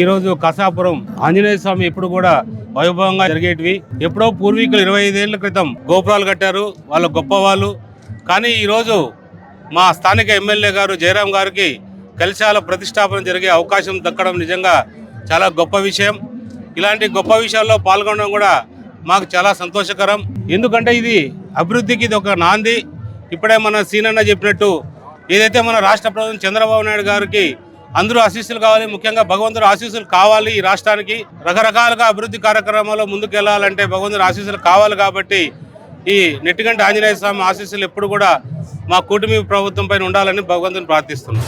ఈరోజు కసాపురం ఆంజనేయ స్వామి ఎప్పుడు కూడా వైభవంగా జరిగేటివి. ఎప్పుడో పూర్వీకులు ఇరవై ఐదేళ్ళ క్రితం గోపురాలు కట్టారు వాళ్ళ గొప్ప వాళ్ళు కానీ ఈరోజు మా స్థానిక ఎమ్మెల్యే గారు జయరాం గారికి కలిశాల ప్రతిష్టాపన జరిగే అవకాశం దక్కడం నిజంగా చాలా గొప్ప విషయం. ఇలాంటి గొప్ప విషయాల్లో పాల్గొనడం కూడా మాకు చాలా సంతోషకరం. ఎందుకంటే ఇది అభివృద్ధికి ఇది ఒక నాంది. ఇప్పుడే మన సీనన్న చెప్పినట్టు ఏదైతే మన రాష్ట్ర ప్రభుత్వం చంద్రబాబు నాయుడు గారికి అందరూ ఆశీస్సులు కావాలి. ముఖ్యంగా భగవంతుడు ఆశీస్సులు కావాలి ఈ రాష్ట్రానికి. రకరకాలుగా అభివృద్ధి కార్యక్రమాల్లో ముందుకెళ్ళాలంటే భగవంతుడు ఆశీస్సులు కావాలి కాబట్టి ఈ నెట్టిగంట ఆంజనేయ స్వామి ఆశీస్సులు ఎప్పుడు కూడా మా కూటమి ప్రభుత్వం పైన ఉండాలని భగవంతుని ప్రార్థిస్తున్నాం.